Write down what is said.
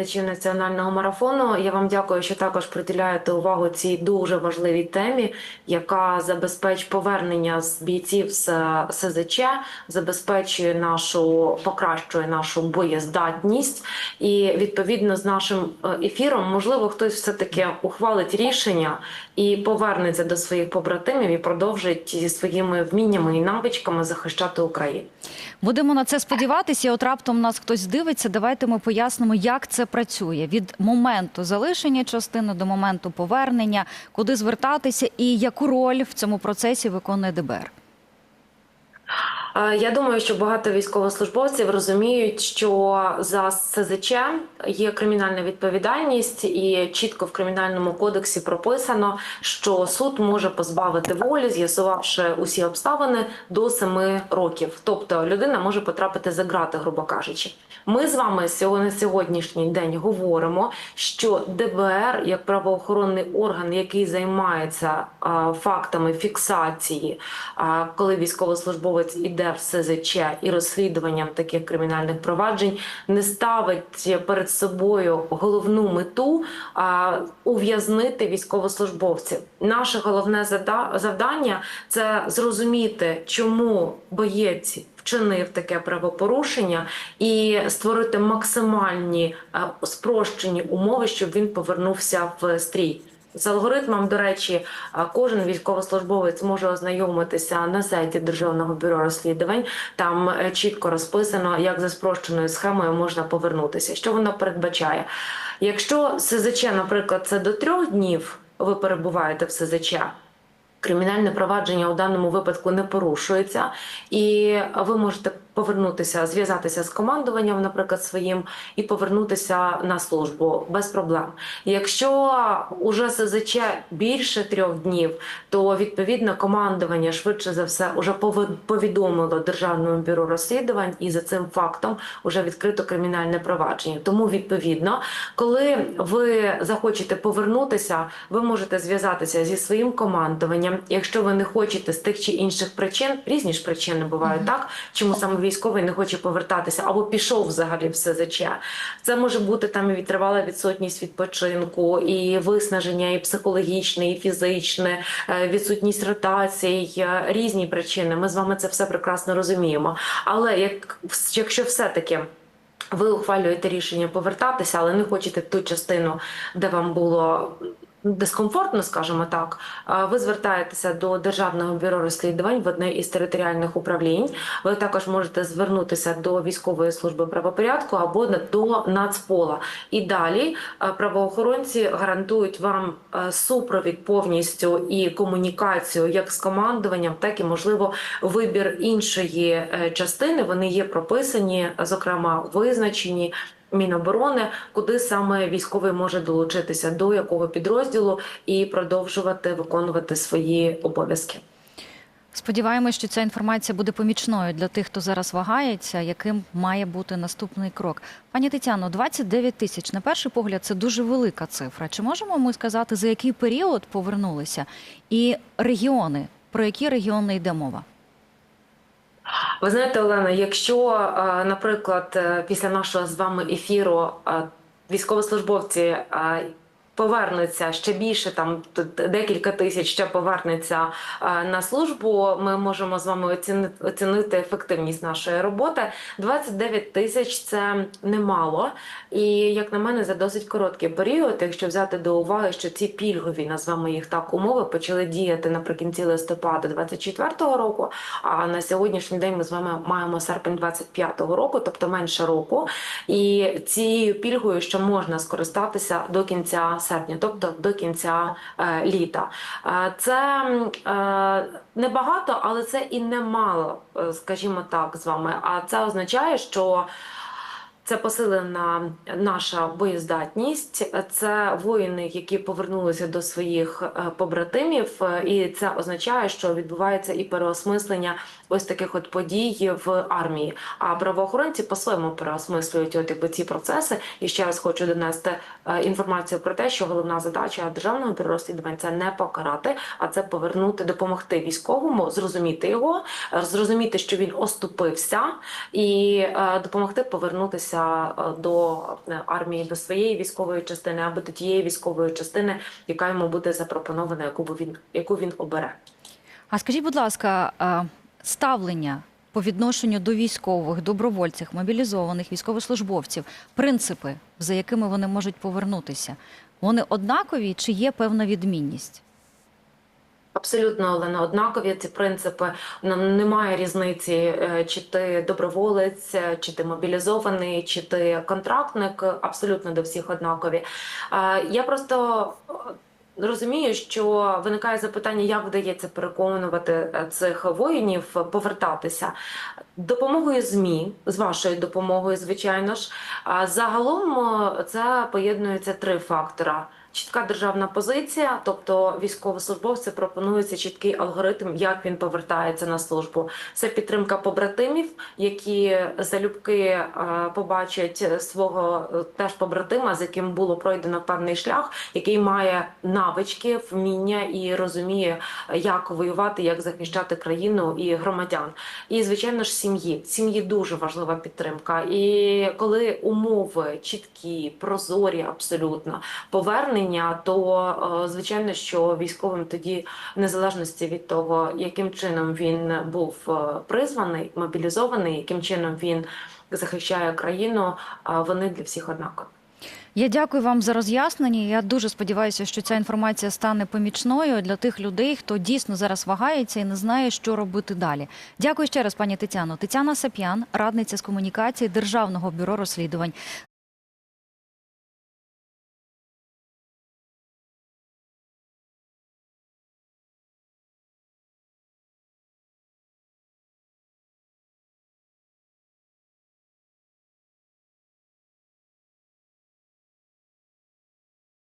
глядачів національного марафону. Я вам дякую, що також приділяєте увагу цій дуже важливій темі, яка забезпечить повернення з бійців з СЗЧ, забезпечує нашу покращує нашу боєздатність. І відповідно з нашим е, ефіром, можливо, хтось все таки ухвалить рішення і повернеться до своїх побратимів і продовжить зі своїми вміннями і навичками захищати Україну. Будемо на це сподіватися. От раптом нас хтось дивиться. Давайте ми пояснимо, як це працює від моменту залишення частини до моменту повернення, куди звертатися і яку роль в цьому процесі виконує ДБР. Я думаю, що багато військовослужбовців розуміють, що за СЗЧ є кримінальна відповідальність, і чітко в кримінальному кодексі прописано, що суд може позбавити волі, з'ясувавши усі обставини до 7 років. Тобто людина може потрапити за грати, грубо кажучи. Ми з вами на сьогоднішній день говоримо, що ДБР як правоохоронний орган, який займається фактами фіксації, коли військовослужбовець іде в СЗЧ і розслідуванням таких кримінальних проваджень, не ставить перед собою головну мету а, ув'язнити військовослужбовців. Наше головне завдання це зрозуміти, чому боєць вчинив таке правопорушення і створити максимальні спрощені умови, щоб він повернувся в стрій. З алгоритмом, до речі, е, кожен військовослужбовець може ознайомитися на сайті Державного бюро розслідувань. Там е, чітко розписано, як за спрощеною схемою можна повернутися. Що воно передбачає? Якщо СЗЧ, наприклад, це до трьох днів ви перебуваєте в СЗЧ, Кримінальне провадження у даному випадку не порушується, і ви можете повернутися, зв'язатися з командуванням, наприклад, своїм, і повернутися на службу без проблем. Якщо уже СЗЧ більше трьох днів, то відповідно командування швидше за все уже повідомило Державному бюро розслідувань, і за цим фактом вже відкрито кримінальне провадження. Тому відповідно, коли ви захочете повернутися, ви можете зв'язатися зі своїм командуванням. Якщо ви не хочете з тих чи інших причин, різні ж причини бувають так, чому саме військовий не хоче повертатися або пішов взагалі в СЗЧ. Це може бути там і відтривала відсутність відпочинку, і виснаження, і психологічне, і фізичне, е, відсутність ротацій, е, різні причини. Ми з вами це все прекрасно розуміємо. Але як якщо все-таки ви ухвалюєте рішення повертатися, але не хочете в ту частину, де вам було дискомфортно, скажімо так. Ви звертаєтеся до Державного бюро розслідувань в одне із територіальних управлінь. Ви також можете звернутися до військової служби правопорядку або до Нацпола. І далі е, правоохоронці гарантують вам е, супровід повністю і комунікацію як з командуванням, так і можливо вибір іншої е, частини. Вони є прописані, зокрема визначені. Міноборони, куди саме військовий може долучитися до якого підрозділу і продовжувати виконувати свої обов'язки. Сподіваємось, що ця інформація буде помічною для тих, хто зараз вагається, яким має бути наступний крок. Пані Тетяно, 29 тисяч на перший погляд це дуже велика цифра. Чи можемо ми сказати, за який період повернулися? І регіони, про які регіони йде мова? Ви знаєте, Олена, якщо, е, наприклад, е, після нашого з вами ефіру е, військовослужбовці повернуться ще більше, там декілька тисяч ще повернеться е, на службу, ми можемо з вами оцінити, ефективність нашої роботи. 29 тисяч це немало, і як на мене, за досить короткий період, якщо взяти до уваги, що ці пільгові, назвемо їх так, умови почали діяти наприкінці листопада 24-го року. А на сьогоднішній день ми з вами маємо серпень 25-го року, тобто менше року. І цією пільгою ще можна скористатися до кінця тобто до кінця е, літа. Е, це е, небагато, але це і немало, скажімо так, з вами. А це означає, що. Це посилена наша боєздатність. Це воїни, які повернулися до своїх е, побратимів, е, і це означає, що відбувається і переосмислення ось таких от подій в армії. А правоохоронці по-своєму переосмислюють от якби ці процеси. І ще раз хочу донести е, інформацію про те, що головна задача державного бюро розслідувань це не покарати, а це повернути, допомогти військовому, зрозуміти його, зрозуміти, що він оступився, і допомогти повернутися звертатися е, до е, армії, до своєї військової частини або до тієї військової частини, яка йому буде запропонована, яку він яку він обере. А скажіть, будь ласка, е, ставлення по відношенню до військових, добровольців, мобілізованих військовослужбовців, принципи, за якими вони можуть повернутися, вони однакові чи є певна відмінність? Абсолютно, Олена, однакові ці принципи. Нам немає різниці, е, чи ти доброволець, е, чи ти мобілізований, чи ти контрактник. Абсолютно до всіх однакові. Е, Я просто розумію, що виникає запитання, як вдається переконувати цих воїнів повертатися допомогою ЗМІ, з вашою допомогою, звичайно ж. А загалом це поєднується три фактора. Чітка державна позиція, тобто військовослужбовцю пропонується чіткий алгоритм, як він повертається на службу. Це підтримка побратимів, які залюбки е, побачать свого е, теж побратима, з яким було пройдено певний шлях, який має навички, вміння і розуміє, як воювати, як захищати країну і громадян. І звичайно ж, сім'ї. Сім'ї дуже важлива підтримка. І коли умови чіткі, прозорі, абсолютно повернення, то е, звичайно, що військовим тоді, в незалежності від того, яким чином він був е, призваний, мобілізований, яким чином він захищає країну, вони для всіх однакові. Я дякую вам за роз'яснення. Я дуже сподіваюся, що ця інформація стане помічною для тих людей, хто дійсно зараз вагається і не знає, що робити далі. Дякую ще раз, пані Тетяно. Тетяна Сап'ян, радниця з комунікації Державного бюро розслідувань.